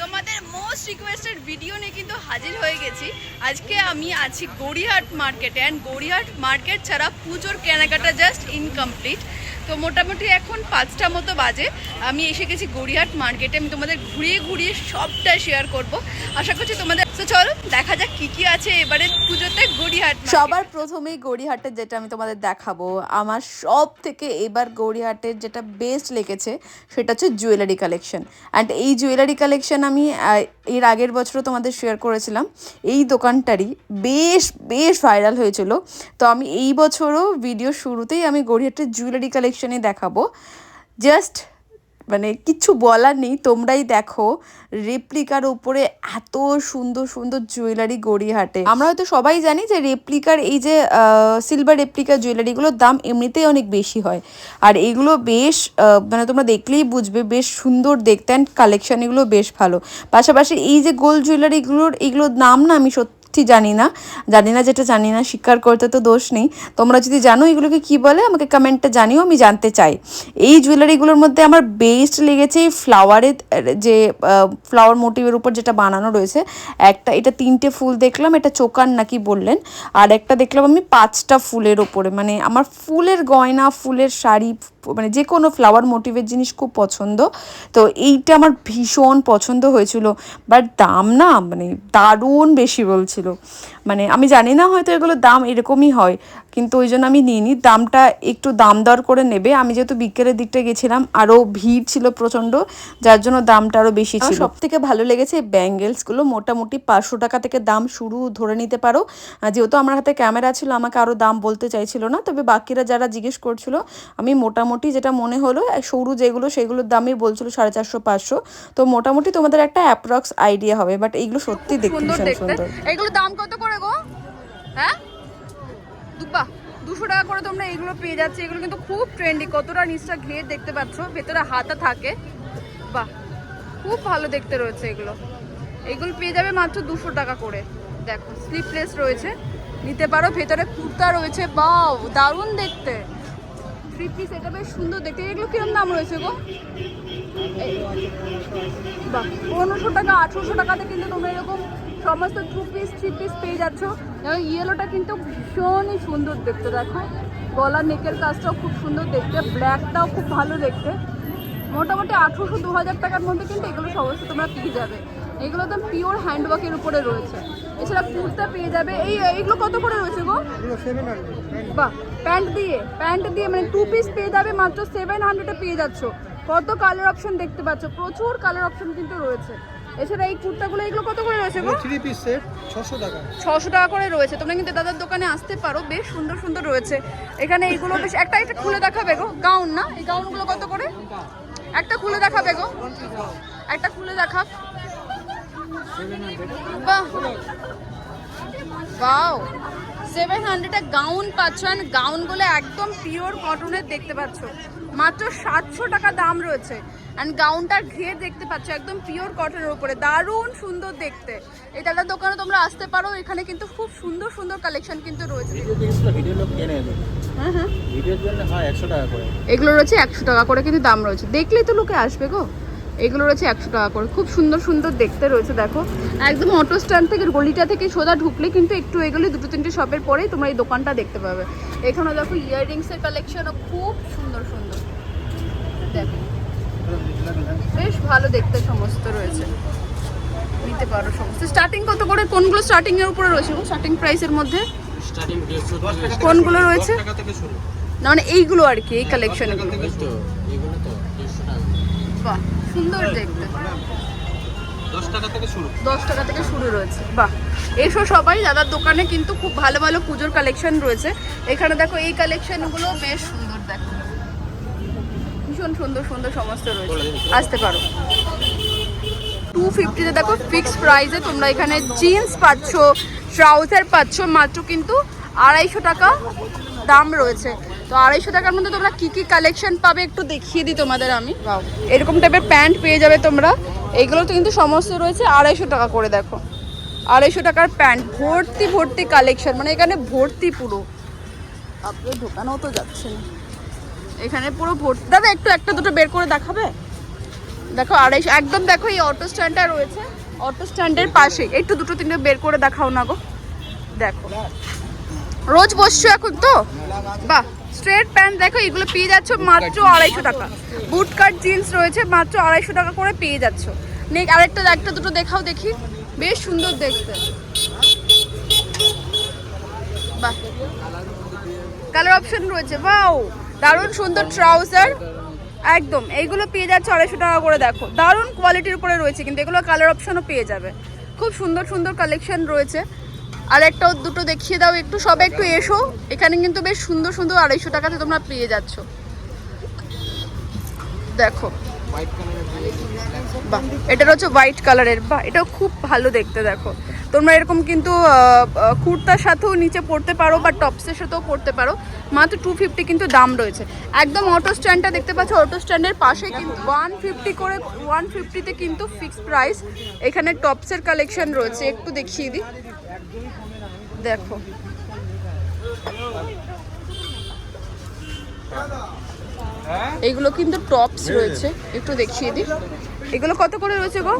তোমাদের most requested video নিয়ে কিন্তু হাজির হয়ে গেছি। আজকে আমি আছি গড়িয়াহাট মার্কেটে অ্যান্ড গড়িয়াহাট মার্কেট ছাড়া পুজোর কেনাকাটা জাস্ট ইনকমপ্লিট তো মোটামুটি এখন পাঁচটা মতো বাজে। আমি এসে গেছি গড়িয়াহাট মার্কেটে আমি তোমাদের ঘুরিয়ে ঘুরিয়ে সবটা শেয়ার করব। আশা করছি তোমাদের তো চলো, দেখা যাক কি কি আছে এবারে পুজোতে গড়িয়াহাট সবার প্রথমেই গড়িয়াহাটের যেটা আমি তোমাদের দেখাবো, আমার সব থেকে এবার গড়িয়াহাটের যেটা বেস্ট লেগেছে সেটা হচ্ছে জুয়েলারি কালেকশন অ্যান্ড এই জুয়েলারি কালেকশন আমি এর আগের বছরও তোমাদের শেয়ার করেছিলাম, এই দোকানটারই বেশ বেশ ভাইরাল হয়েছিল। তো আমি এই বছরও ভিডিও শুরুতেই আমি গড়িয়াহাটের জুয়েলারি কালেকশনই দেখাবো। জাস্ট মানে কিছু বলার নেই, তোমরাই দেখো। রেপ্লিকার উপরে এত সুন্দর সুন্দর জুয়েলারি গড়িয়াহাটে। আমরা হয়তো সবাই জানি যে রেপ্লিকার এই যে সিলভার রেপ্লিকার জুয়েলারিগুলোর দাম এমনিতেই অনেক বেশি হয়। আর এগুলো বেশ মানে তোমরা দেখলেই বুঝবে, বেশ সুন্দর দেখতে অ্যান্ড কালেকশন এগুলো বেশ ভালো। পাশাপাশি এই যে গোল্ড জুয়েলারিগুলোর এগুলোর নাম না আমি সত্যি সত্যি জানি না। জানি না যেটা, জানি না স্বীকার করতে তো দোষ নেই। তোমরা যদি জানো এগুলোকে কি বলে, আমাকে কমেন্টটা জানিও, আমি জানতে চাই। এই জুয়েলারিগুলোর মধ্যে আমার বেস্ট লেগেছে এই ফ্লাওয়ারের যে ফ্লাওয়ার মোটিভের উপর যেটা বানানো রয়েছে। একটা, এটা তিনটে ফুল দেখলাম, এটা চোকার নাকি বললেন। আর একটা দেখলাম আমি পাঁচটা ফুলের ওপরে মানে আমার ফুলের গয়না, ফুলের শাড়ি মানে যে কোনো ফ্লাওয়ার মোটিভের জিনিস খুব পছন্দ। তো এইটা আমার ভীষণ পছন্দ হয়েছিল। বাট দাম না মানে দারুণ বেশি বলছিল। মানে আমি জানি না হয়তো এগুলোর দাম এরকমই হয়। কিন্তু ওই জন্য আমি নিইনি। দামটা একটু দাম দর করে নেবে। আমি যেহেতু বিকেলের দিকটা গেছিলাম আরও ভিড় ছিল প্রচণ্ড যার জন্য দামটা আরও বেশি ছিল। সব থেকে ভালো লেগেছে এই ব্যাঙ্গেলসগুলো। মোটামুটি পাঁচশো টাকা থেকে দাম শুরু ধরে নিতে পারো। যেহেতু আমার হাতে ক্যামেরা ছিল আমাকে আরও দাম বলতে চাইছিল না তবে বাকিরা যারা জিজ্ঞেস করছিল আমি মোটামুটি যেটা মনে হলো সরু যেগুলো সেগুলোর দামই বলছিল সাড়ে চারশো পাঁচশো। তো মোটামুটি তোমাদের একটা অ্যাপ্রক্স আইডিয়া হবে বাট এইগুলো সত্যি দেখতে সুন্দর দেখতে। সুন্দর। এগুলো দাম কত করে গো? হ্যাঁ? দুব্বা দুশো টাকা করে তোমরা এগুলো পেয়ে যাচ্ছে। এগুলো কিন্তু খুব ট্রেন্ডি কতটা নিচটা ঘের দেখতে পাচ্ছ? ভেতরে হাতা থাকে। বাহ, খুব ভালো দেখতে রয়েছে এগুলো। এগুলো পেয়ে যাবে মাত্র দুশো টাকা করে। দেখো স্লিপলেস রয়েছে। নিতে পারো, ভেতরে কুর্তা রয়েছে। বাও দারুণ দেখতে। থ্রি পিস এটা বেশ সুন্দর দেখতে। এগুলো কিরম দাম রয়েছে গো? বাহ, পনেরোশো টাকা, আঠেরোশো টাকাতে কিন্তু তোমরা এরকম সমস্ত টু পিস থ্রি পিস পেয়ে যাচ্ছ। এবং ইয়েলোটা কিন্তু ভীষণই সুন্দর দেখতে দেখো। গলা নেকের কাজটাও খুব সুন্দর দেখতে ব্ল্যাকটাও খুব ভালো দেখতে। মোটামুটি আঠেরোশো দু হাজার টাকার মধ্যে কিন্তু এগুলো সমস্ত তোমরা পেয়ে যাবে। এগুলো তো পিওর হ্যান্ডওয়ার্কের উপরে রয়েছে। এছাড়া কুর্তা পেয়ে যাবে। এই এইগুলো কত করে রয়েছে গো? বাহ প্যান্ট দিয়ে প্যান্ট দিয়ে মানে টু পিস পেয়ে যাবে মাত্র সেভেন হান্ড্রেডে পেয়ে যাচ্ছ। কত কালার অপশন দেখতে পাচ্ছ? প্রচুর কালার অপশন কিন্তু রয়েছে। এছাড়া এই কুর্তাগুলো এগুলো কত করে রয়েছে গো? থ্রি পিস সেট ছশো টাকা। 600 টাকা করে রয়েছে। তোমরা কিন্তু দাদার দোকানে আসতে পারো বেশ সুন্দর সুন্দর রয়েছে। এখানে এইগুলো বেশ একটা একটা খুলে দেখাবে গো গাউন না? এই গাউনগুলো কত করে? একটা খুলে দেখাবে গো। একটা খুলে দেখাব বাহ! বাও সেভেন হান্ড্রেডে গাউন পাচ্ছ and গাউনগুলো একদম পিওর কটনের দেখতে পাচ্ছ। মাত্র সাতশো টাকা দাম রয়েছে। অ্যান্ড গাউনটার ঘের দেখতে পাচ্ছ একদম পিওর কটনের উপরে। দারুণ সুন্দর দেখতে। এই দাদার দোকানে তোমরা আসতে পারো এখানে কিন্তু খুব সুন্দর সুন্দর কালেকশন কিন্তু রয়েছে। হ্যাঁ হ্যাঁ। এগুলো রয়েছে একশো টাকা করে কিন্তু দাম রয়েছে। দেখলেই তো লোকে আসবে গো। এগুলো রয়েছে একশো টাকা করে। খুব সুন্দর সুন্দর দেখতে রয়েছে দেখো। একদম অটো স্ট্যান্ড থেকে গলিটা থেকে সোজা ঢুকলে কিন্তু একটু এগুলো দুটো তিনটে শপের পরেই তোমরা এই দোকানটা দেখতে পাবে। এখানে দেখো ইয়াররিংসের কালেকশনও খুব সুন্দর সুন্দর। দেখো। বেশ ভালো দেখতে সমস্ত রয়েছে। নিতে পারো সমস্ত। স্টার্টিং কত করে? কোনগুলো স্টার্টিং এর উপরে রয়েছে স্টার্টিং প্রাইসের মধ্যে? কোনগুলো রয়েছে? না মানে এইগুলো আর কি এই কালেকশনগুলো এই তো এগুলো তো দেড়শো টাকা বাহ সুন্দর দেখতে। দশ টাকা থেকে শুরু। দশ টাকা থেকে শুরু রয়েছে। বাহ এসো সবাই দাদার দোকানে কিন্তু খুব ভালো ভালো পুজোর কালেকশন রয়েছে। এখানে দেখো এই কালেকশনগুলো বেশ সুন্দর দেখো। ভীষণ সুন্দর সুন্দর সমস্ত রয়েছে। আসতে পারো। টু ফিফটিতে দেখো ফিক্সড প্রাইসে তোমরা এখানে জিন্স পাচ্ছ ট্রাউজার পাচ্ছ মাত্র কিন্তু আড়াইশো টাকা। দাম রয়েছে। তো আড়াইশো টাকার মধ্যে তোমরা কি কি কালেকশন পাবে একটু দেখিয়ে দিই তোমাদের আমি। এরকম টাইপের প্যান্ট পেয়ে যাবে তোমরা। এগুলো তো কিন্তু সমস্ত রয়েছে আড়াইশো টাকা করে দেখো। আড়াইশো টাকার প্যান্ট ভর্তি ভর্তি কালেকশন মানে এখানে ভর্তি পুরো। আপনার দোকানেও তো যাচ্ছে না। এখানে পুরো ভর্তি দাদা একটু একটা দুটো বের করে দেখাবে? দেখো আড়াইশো একদম দেখো এই অটো স্ট্যান্ডটা রয়েছে। অটো স্ট্যান্ডের পাশে। একটু দুটো তিনটে বের করে দেখাও না গো। দেখো। রোজ বসছো এখন তো? বাহ স্ট্রেট প্যান্ট দেখো এগুলো পেয়ে যাচ্ছ মাত্র আড়াইশো টাকা। বুট কাট জিন্স রয়েছে মাত্র আড়াইশো টাকা করে পেয়ে যাচ্ছ। নেক আরেকটা একটা দুটো দেখাও দেখি। বেশ সুন্দর দেখতে। বাহ। কালার অপশন রয়েছে বাও দারুণ সুন্দর ট্রাউজার একদম এইগুলো পেয়ে যাচ্ছে আড়াইশো টাকা করে দেখো। দারুণ কোয়ালিটির উপরে রয়েছে কিন্তু এগুলো কালার অপশনও পেয়ে যাবে। খুব সুন্দর সুন্দর কালেকশন রয়েছে। আর একটা দুটো দেখিয়ে দাও একটু, সবে একটু এসো। এখানে কিন্তু বেশ সুন্দর সুন্দর আড়াইশো টাকাতে তোমরা পেয়ে যাচ্ছ। দেখো। বাহ এটা হচ্ছে হোয়াইট কালারের বাহ, এটাও খুব ভালো দেখতে, দেখো। তোমরা এরকম কিন্তু কুর্তার সাথেও নিচে পরতে পারো বা টপসের সাথেও পরতে পারো। মাত্র টু ফিফটি কিন্তু দাম রয়েছে। একদম অটো স্ট্যান্ডটা দেখতে পাচ্ছ অটো স্ট্যান্ডের পাশে কিন্তু ওয়ান ফিফটি করে ওয়ান ফিফটিতে কিন্তু ফিক্সড প্রাইস এখানে টপসের কালেকশন রয়েছে, একটু দেখিয়ে দিই। দেখো। এইগুলো কিন্তু টপস রয়েছে। একটু দেখিয়ে দিই। এগুলো কত করে রয়েছে গো?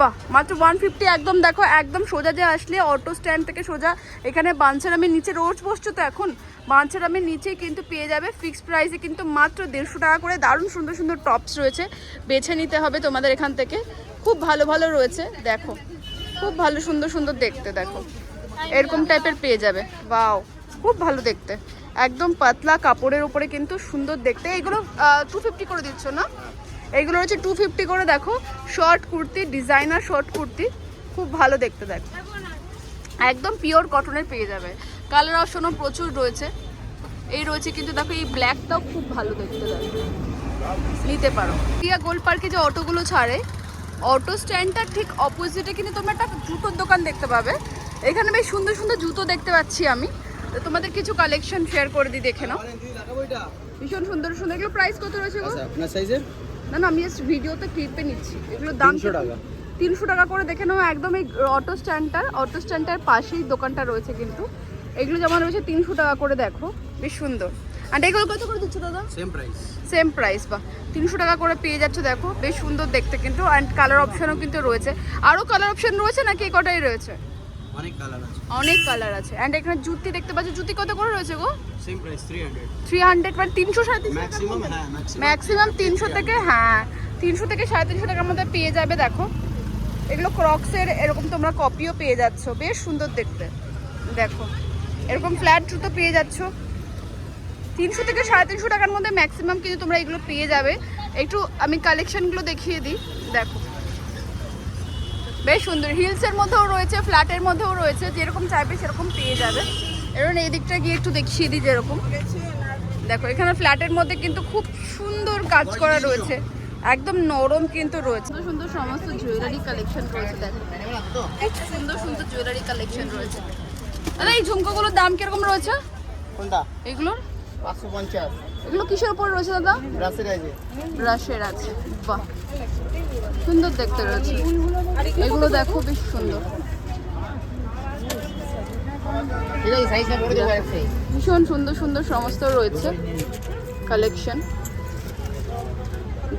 বাহ মাত্র ওয়ান ফিফটি একদম দেখো একদম সোজা যে আসলে অটো স্ট্যান্ড থেকে সোজা। এখানে বাঞ্ছারামের নিচে রোজ বসছো তো এখন। বাঞ্ছারামের নিচেই কিন্তু পেয়ে যাবে। ফিক্স প্রাইসে কিন্তু মাত্র দেড়শো টাকা করে দারুণ সুন্দর সুন্দর টপস রয়েছে। বেছে নিতে হবে তোমাদের এখান থেকে। খুব ভালো ভালো রয়েছে দেখো। খুব ভালো সুন্দর সুন্দর দেখতে দেখো। এরকম টাইপের পেয়ে যাবে। বাও খুব ভালো দেখতে। একদম পাতলা কাপড়ের উপরে কিন্তু সুন্দর দেখতে। এইগুলো টু ফিফটি করে দিচ্ছ না? এইগুলো হচ্ছে টু ফিফটি করে দেখো। Short kurti designer short kurti. খুব ভালো দেখতে দেখো। একদম পিওর কটনের পেয়ে যাবে। কালার অপশনও প্রচুর রয়েছে। এই রয়েছে কিন্তু দেখো, এই ব্ল্যাকটাও খুব ভালো দেখতে দেখো। নিতে পারো। টিয়া গোল্ড পার্কে যে অটোগুলো ছাড়ে অটো স্ট্যান্ডটার ঠিক অপোজিটে কিন্তু তোমরা একটা জুতোর দোকান দেখতে পাবে। এখানে বেশ সুন্দর সুন্দর জুতো দেখতে পাচ্ছি আমি। তো তোমাদের কিছু কালেকশন শেয়ার করে দিই দেখে নাও। ভীষণ সুন্দর সুন্দর। এগুলো প্রাইস কত রয়েছে গো? আচ্ছা আপনার সাইজের না না আমি জাস্ট ভিডিওতে ক্লিপে নিচ্ছি। এগুলোর দাম 300 টাকা। তিনশো টাকা করে দেখে নাও একদম এই অটো স্ট্যান্ডটার অটো স্ট্যান্ডটার পাশেই দোকানটা রয়েছে কিন্তু। এগুলো যেমন রয়েছে তিনশো টাকা করে দেখো। বেশ সুন্দর। আর এগুলো কত করে দিচ্ছ দাদা? সেম প্রাইস সেম প্রাইস বা তিনশো টাকা করে পেয়ে যাচ্ছে দেখো। বেশ সুন্দর দেখতে কিন্তু। অ্যান্ড কালার অপশনও কিন্তু রয়েছে। আরও কালার অপশন রয়েছে নাকি কটাই রয়েছে? অনেক কালার আছে। অনেক কালার আছে। অ্যান্ড এখানে জুতি দেখতে পাচ্ছ জুতি কত করে রয়েছে গো? Same price three hundred three hundred মানে তিনশো সাড়ে তিনশো টাকার ম্যাক্সিমাম হ্যাঁ ম্যাক্সিমাম ম্যাক্সিমাম তিনশো থেকে হ্যাঁ তিনশো থেকে সাড়ে তিনশো টাকার মধ্যে পেয়ে যাবে দেখো। এগুলো ক্রক্সের এরকম তোমরা কপিও পেয়ে যাচ্ছ বেশ সুন্দর দেখতে। দেখো এরকম ফ্ল্যাট জুতো পেয়ে যাচ্ছ। তিনশো থেকে সাড়ে তিনশো টাকার মধ্যে ম্যাক্সিমাম কিন্তু তোমরা এগুলো পেয়ে যাবে। একটু আমি কালেকশনগুলো দেখিয়ে দিই দেখো। বেশ সুন্দর। হিলসের মধ্যেও রয়েছে ফ্ল্যাটের মধ্যেও রয়েছে যেরকম চাইবে সেরকম পেয়ে যাবে। এবার এই দিকটা গিয়ে একটু দেখিয়ে দিই যেরকম। দেখো এখানে ফ্ল্যাটের মধ্যে কিন্তু খুব সুন্দর কাজ করা রয়েছে। একদম নরম কিন্তু রয়েছে। সুন্দর সুন্দর সমস্ত জুয়েলারি কালেকশন রয়েছে দেখো। সুন্দর সুন্দর জুয়েলারি কালেকশন রয়েছে। দাদা এই ঝুমকোগুলোর দাম কীরকম রয়েছে? কোনটা? এগুলোর? পাঁচশো পঞ্চাশ। এগুলো কিসের উপর রয়েছে দাদা? আছে ব্রাশের আছে বাহ। সুন্দর দেখতে রয়েছে। এগুলো দেখো বেশ সুন্দর। ভীষণ সুন্দর সুন্দর সমস্ত রয়েছে কালেকশন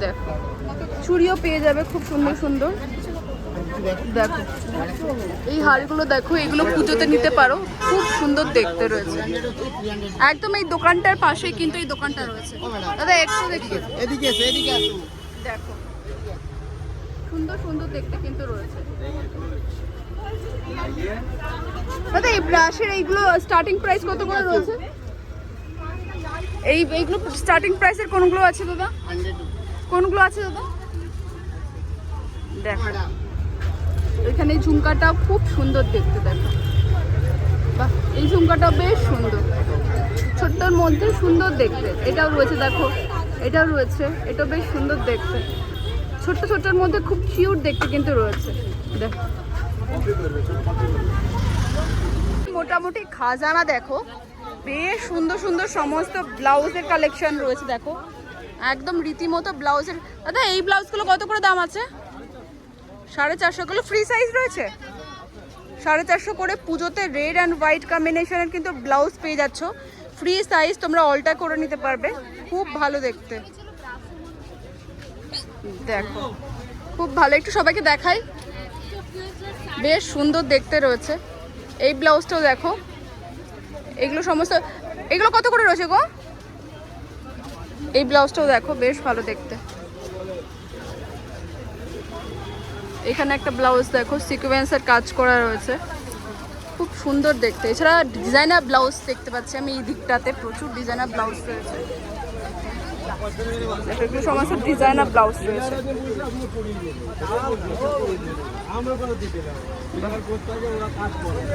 দেখো। চুড়িও পেয়ে যাবে খুব সুন্দর সুন্দর। দেখো। এই হারগুলো দেখো এগুলো পুজোতে নিতে পারো। খুব সুন্দর দেখতে রয়েছে। একদম এই দোকানটার পাশেই কিন্তু এই দোকানটা রয়েছে। দাদা একটু দেখি এদিকে এসো এদিকে দেখো। সুন্দর সুন্দর দেখতে কিন্তু রয়েছে। দাদা এই ব্রাশের এইগুলো স্টার্টিং প্রাইস কত করে রয়েছে? এই এইগুলো স্টার্টিং প্রাইসের কোনগুলো আছে দাদা? কোনগুলো আছে দাদা? দেখো। এখানে ঝুমকাটা খুব সুন্দর দেখতে দেখো। বাহ, এই ঝুমকাটা বেশ সুন্দর। ছোট্টর মধ্যে সুন্দর দেখতে। এটাও রয়েছে, দেখো। এটাও রয়েছে। এটাও বেশ সুন্দর দেখতে। ছোট্ট ছোট্টর মধ্যে খুব কিউট দেখতে কিন্তু রয়েছে। দেখো। মোটামুটি খাজানা দেখো। বেশ সুন্দর সুন্দর সমস্ত ব্লাউজের কালেকশন রয়েছে, দেখো। একদম রীতিমতো ব্লাউজের দাদা এই ব্লাউজগুলো কত করে দাম আছে? সাড়ে চারশো গুলো ফ্রি সাইজ রয়েছে? সাড়ে চারশো করে পুজোতে রেড অ্যান্ড হোয়াইট কম্বিনেশনের কিন্তু ব্লাউজ পেয়ে যাচ্ছ। ফ্রি সাইজ তোমরা অল্টার করে নিতে পারবে। খুব ভালো দেখতে। দেখো, খুব ভালো। একটু সবাইকে দেখাই। বেশ সুন্দর দেখতে রয়েছে। এই ব্লাউজটাও দেখো। এগুলো সমস্ত, এগুলো কত করে রয়েছে গো? এই ব্লাউজটাও দেখো, বেশ ভালো দেখতে। এখানে একটা ব্লাউজ দেখো, সিকোয়েন্সের কাজ করা রয়েছে। খুব সুন্দর দেখতে। এছাড়া ডিজাইনার ব্লাউজ দেখতে পাচ্ছি আমি এই দিকটাতে, প্রচুর ডিজাইনার ব্লাউজ রয়েছে। সমস্ত ডিজাইনার ব্লাউজ রয়েছে।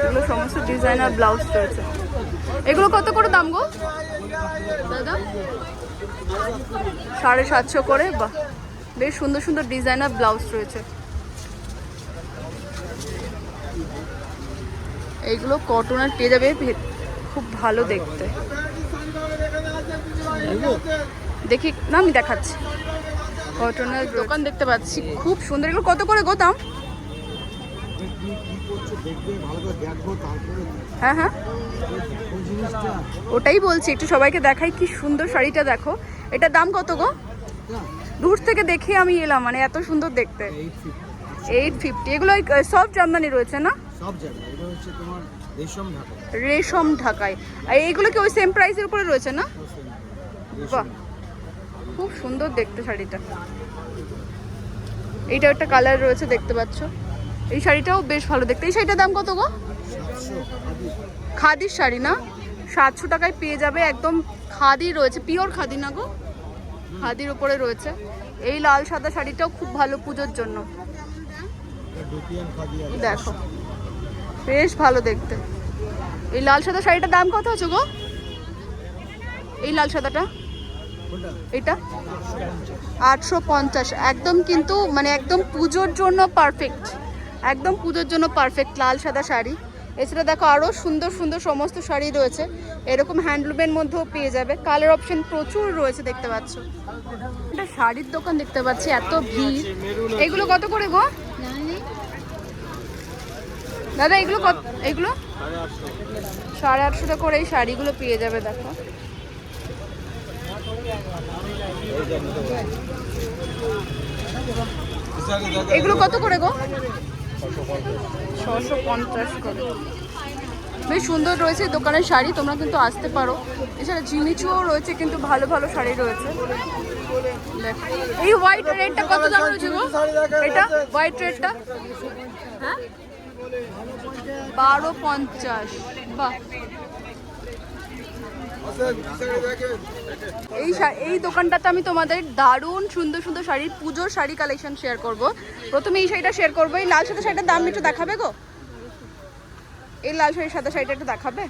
এগুলো সমস্ত ডিজাইনার ব্লাউজ রয়েছে। এগুলো কত করে দাম গো? দাদা? সাড়ে সাতশো করে? বা বেশ সুন্দর সুন্দর ডিজাইনার ব্লাউজ রয়েছে। এইগুলো কটনের পেয়ে যাবে খুব ভালো দেখতে। দেখি না আমি দেখাচ্ছি। কটনের দোকান দেখতে পাচ্ছি খুব সুন্দর। এগুলো কত করে গো দাম? হ্যাঁ হ্যাঁ। ওটাই বলছি একটু সবাইকে দেখাই কি সুন্দর শাড়িটা দেখো। এটার দাম কত গো? দূর থেকে দেখে আমি এলাম মানে এত সুন্দর দেখতে। এইট ফিফটি এগুলো সব জামদানি রয়েছে না? সব জায়গায়। এটা হচ্ছে তোমার রেশম ঢাকা রেশম ঢাকায়। আর এইগুলো কি ওই সেম প্রাইসের উপরে রয়েছে না? বাহ। খুব সুন্দর দেখতে শাড়িটা। এইটা একটা কালার রয়েছে দেখতে পাচ্ছ? এই শাড়িটাও বেশ ভালো দেখতে। এই শাড়িটার দাম কত গো? খাদির শাড়ি না? সাতশো টাকায় পেয়ে যাবে। একদম খাদি রয়েছে। পিওর খাদি না গো? খাদির উপরে রয়েছে। এই লাল সাদা শাড়িটাও খুব ভালো পুজোর জন্য। দেখো। বেশ ভালো দেখতে। এই লাল সাদা শাড়িটার দাম কত আছে গো? এই লাল সাদাটা? এটা? আটশো পঞ্চাশ। একদম কিন্তু মানে একদম পুজোর জন্য পারফেক্ট একদম পুজোর জন্য পারফেক্ট লাল সাদা শাড়ি। এছাড়া দেখো আরও সুন্দর সুন্দর সমস্ত শাড়ি রয়েছে। এরকম হ্যান্ডলুমের মধ্যেও পেয়ে যাবে। কালার অপশন প্রচুর রয়েছে দেখতে পাচ্ছ। একটা শাড়ির দোকান দেখতে পাচ্ছি, এত ভিড়। এগুলো কত করে গো? দাদা, এগুলো কত এগুলো? সাড়ে আটশো টাকা করে এই শাড়িগুলো পেয়ে যাবে, দেখো। এগুলো কত করে গো? ছশো পঞ্চাশ করে। বেশ সুন্দর রয়েছে দোকানের শাড়ি, তোমরা কিন্তু আসতে পারো। এছাড়া জিনিচুও রয়েছে, কিন্তু ভালো ভালো শাড়ি রয়েছে। এই হোয়াইট রেডটা কত দাম রয়েছে গো? এটা হোয়াইট রেডটা হ্যাঁ? বারো পঞ্চাশ, বাহ। এই এই দোকানটাতে আমি তোমাদের দারুণ সুন্দর সুন্দর শাড়ির পুজোর শাড়ি কালেকশন শেয়ার করব। প্রথমে এই শাড়িটা শেয়ার করব। এই লাল সাদা শাড়িটার দাম একটু দেখাবে গো? এই লাল শাড়ির সাদা শাড়িটা একটু দেখাবে?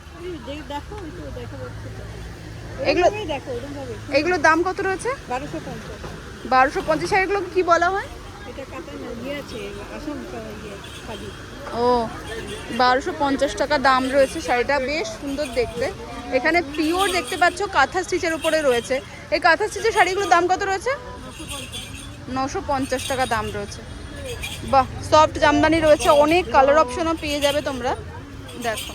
এগুলো এগুলোর দাম কত রয়েছে? বারোশো পঞ্চাশ। বারোশো পঞ্চাশ শাড়িগুলো কি বলা হয়? এটা ইয়ে আছে ও, বারোশো পঞ্চাশ টাকা দাম রয়েছে শাড়িটা, বেশ সুন্দর দেখতে। এখানে পিওর দেখতে পাচ্ছ কাঁথা স্টিচের উপরে রয়েছে। এই কাঁথা স্টিচের শাড়িগুলোর দাম কত রয়েছে? নশো পঞ্চাশ টাকা দাম রয়েছে। বাহ, সফট জামদানি রয়েছে, অনেক কালার অপশনও পেয়ে যাবে তোমরা। দেখো।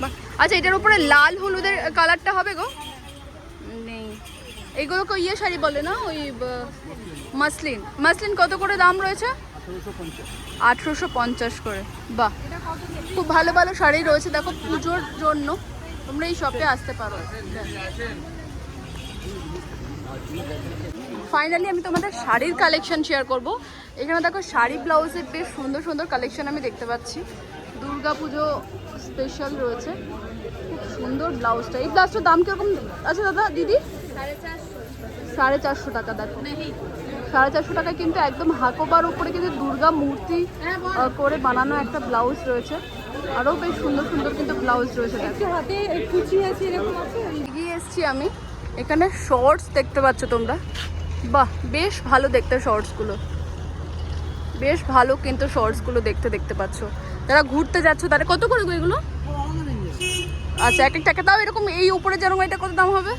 বাহ আচ্ছা এটার উপরে লাল হলুদের কালারটা হবে গো? নেই। এইগুলোকে ইয়ে শাড়ি বলে না, ওই মাসলিন। মাসলিন কত করে দাম রয়েছে? আঠেরোশো পঞ্চাশ করে। বাহ খুব ভালো ভালো শাড়ি রয়েছে দেখো পুজোর জন্য। তোমরা এই শপে আসতে পারো। ফাইনালি আমি তোমাদের শাড়ির কালেকশন শেয়ার করব। এখানে দেখো শাড়ি ব্লাউজের বেশ সুন্দর সুন্দর কালেকশন আমি দেখতে পাচ্ছি। দুর্গা পুজো স্পেশাল রয়েছে। খুব সুন্দর ব্লাউজটা এই ব্লাউজটার দাম কীরকম আছে দাদা দিদি? সাড়ে চারশো। টাকা দেখো। সাড়ে চারশো টাকায় কিন্তু একদম হাকোবার উপরে কিন্তু দুর্গা মূর্তি করে বানানো একটা ব্লাউজ রয়েছে। আরও বেশ সুন্দর সুন্দর কিন্তু ব্লাউজ রয়েছে। হাতে কুচি আছে এরকম আছে? এগিয়ে এসছি আমি। এখানে শর্টস দেখতে পাচ্ছ তোমরা। বাহ বেশ ভালো দেখতে শর্টসগুলো বেশ ভালো কিন্তু শর্টসগুলো দেখতে দেখতে পাচ্ছ। যারা ঘুরতে যাচ্ছ তারা কত করে এগুলো? আচ্ছা এক একটা তাও এরকম এই উপরে যেরকম এটা কত দাম হবে?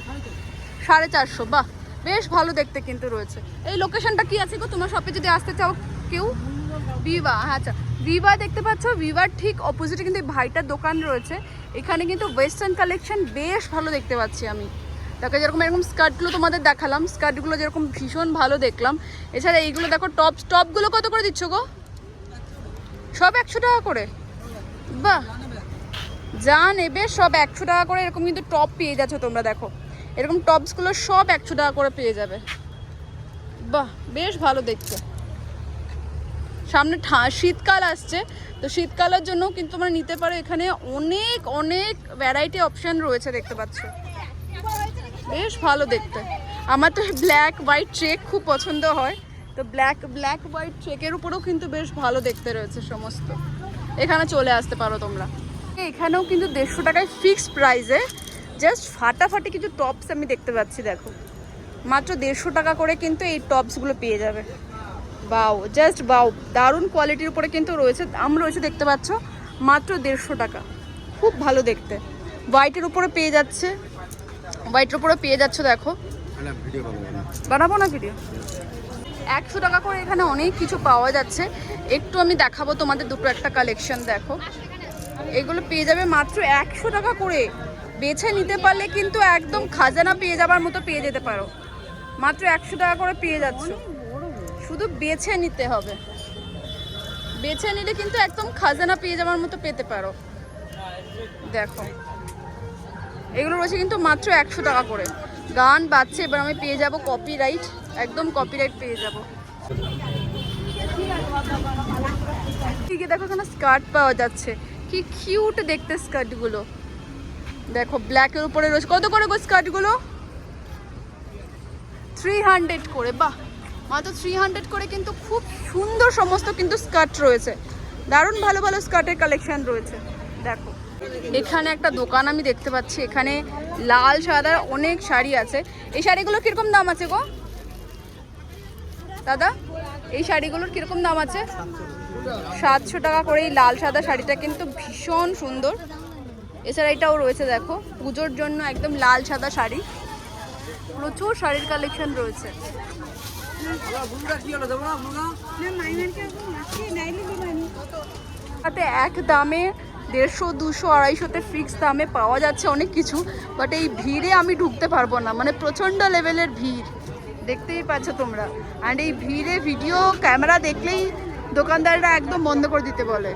সাড়ে চারশো বাহ। বেশ ভালো দেখতে কিন্তু রয়েছে। এই লোকেশনটা কি আছে গো? তোমার শপে যদি আসতে চাও কেউ? ভিভা আচ্ছা। ভিভা দেখতে পাচ্ছ? ভিভার ঠিক অপোজিটে কিন্তু ভাইটার দোকান রয়েছে। এখানে কিন্তু ওয়েস্টার্ন কালেকশন বেশ ভালো দেখতে পাচ্ছি আমি। দেখো, যেরকম এরকম স্কার্টগুলো তোমাদের দেখালাম। স্কার্টগুলো যেরকম ভীষণ ভালো দেখলাম। এছাড়া এইগুলো দেখো টপ টপগুলো কত করে দিচ্ছ গো? সব একশো টাকা করে? বাহ! যা নেবে সব একশো টাকা করে, এরকম কিন্তু টপ পেয়ে যাচ্ছ তোমরা, দেখো। এরকম টপসগুলো সব একশো টাকা করে পেয়ে যাবে। বাহ, বেশ ভালো দেখতে। সামনে শীতকাল আসছে, তো শীতকালের জন্য কিন্তু তোমরা নিতে পারো এখানে অনেক অনেক ভ্যারাইটি অপশান রয়েছে দেখতে পাচ্ছ। বেশ ভালো দেখতে। আমার তো ব্ল্যাক হোয়াইট চেক খুব পছন্দ হয়। তো ব্ল্যাক ব্ল্যাক হোয়াইট চেকের উপরেও কিন্তু বেশ ভালো দেখতে রয়েছে সমস্ত। এখানে চলে আসতে পারো তোমরা। এখানেও কিন্তু দেড়শো টাকায় ফিক্সড প্রাইসে জাস্ট ফাটাফাটি কিছু টপস আমি দেখতে পাচ্ছি দেখো। মাত্র দেড়শো টাকা করে কিন্তু এই টপসগুলো পেয়ে যাবে। Wow just wow. দারুণ কোয়ালিটির উপরে কিন্তু রয়েছে। দাম রয়েছে দেখতে পাচ্ছ মাত্র দেড়শো টাকা। খুব ভালো দেখতে। হোয়াইটের উপরে পেয়ে যাচ্ছে। হোয়াইটের উপরে পেয়ে যাচ্ছ দেখো। বানাবো না। বানাবো না ভিডিও একশো টাকা করে এখানে অনেক কিছু পাওয়া যাচ্ছে। একটু আমি দেখাবো তোমাদের দুটো একটা কালেকশন দেখো। এগুলো পেয়ে যাবে মাত্র একশো টাকা করে। বেছে নিতে পারলে কিন্তু একদম খাজানা পেয়ে যাবার মতো পেয়ে যেতে পারো। মাত্র একশো টাকা করে পেয়ে যাচ্ছ। শুধু বেছে নিতে হবে। বেছে নিলে কিন্তু একদম খাজানা পেয়ে যাবার মতো পেতে পারো। দেখো। এগুলো রয়েছে কিন্তু মাত্র একশো টাকা করে। গান বাজছে, এবার আমি পেয়ে যাব কপিরাইট একদম কপিরাইট পেয়ে যাব। দেখো স্কার্ট পাওয়া যাচ্ছে। কি কিউট দেখতে স্কার্টগুলো দেখো ব্ল্যাকের উপরে রয়েছে। কত করে গো স্কার্টগুলো থ্রি হান্ড্রেড করে, বাহ! মাত্র থ্রি হান্ড্রেড করে কিন্তু খুব সুন্দর সমস্ত কিন্তু স্কার্ট রয়েছে। দারুণ ভালো ভালো স্কার্টের কালেকশন রয়েছে। দেখো, এখানে একটা দোকান আমি দেখতে পাচ্ছি। এখানে লাল, সাদা, অনেক শাড়ি আছে। এই শাড়িগুলো কীরকম দাম আছে গো? দাদা, এই শাড়িগুলোর কীরকম দাম আছে? সাতশো টাকা করে এই লাল, সাদা শাড়িটা কিন্তু ভীষণ সুন্দর। এছাড়া এটাও রয়েছে, দেখো। পুজোর জন্য একদম লাল সাদা শাড়ি। প্রচুর শাড়ির কালেকশন রয়েছে। তাতে এক দামে দেড়শো, দুশো, আড়াইশোতে ফিক্স দামে পাওয়া যাচ্ছে অনেক কিছু বাট এই ভিড়ে আমি ঢুকতে পারব না। মানে প্রচণ্ড লেভেলের ভিড়। দেখতেই পাচ্ছ তোমরা। অ্যান্ড এই ভিড়ে ভিডিও ক্যামেরা দেখলেই দোকানদাররা একদম বন্ধ করে দিতে বলে।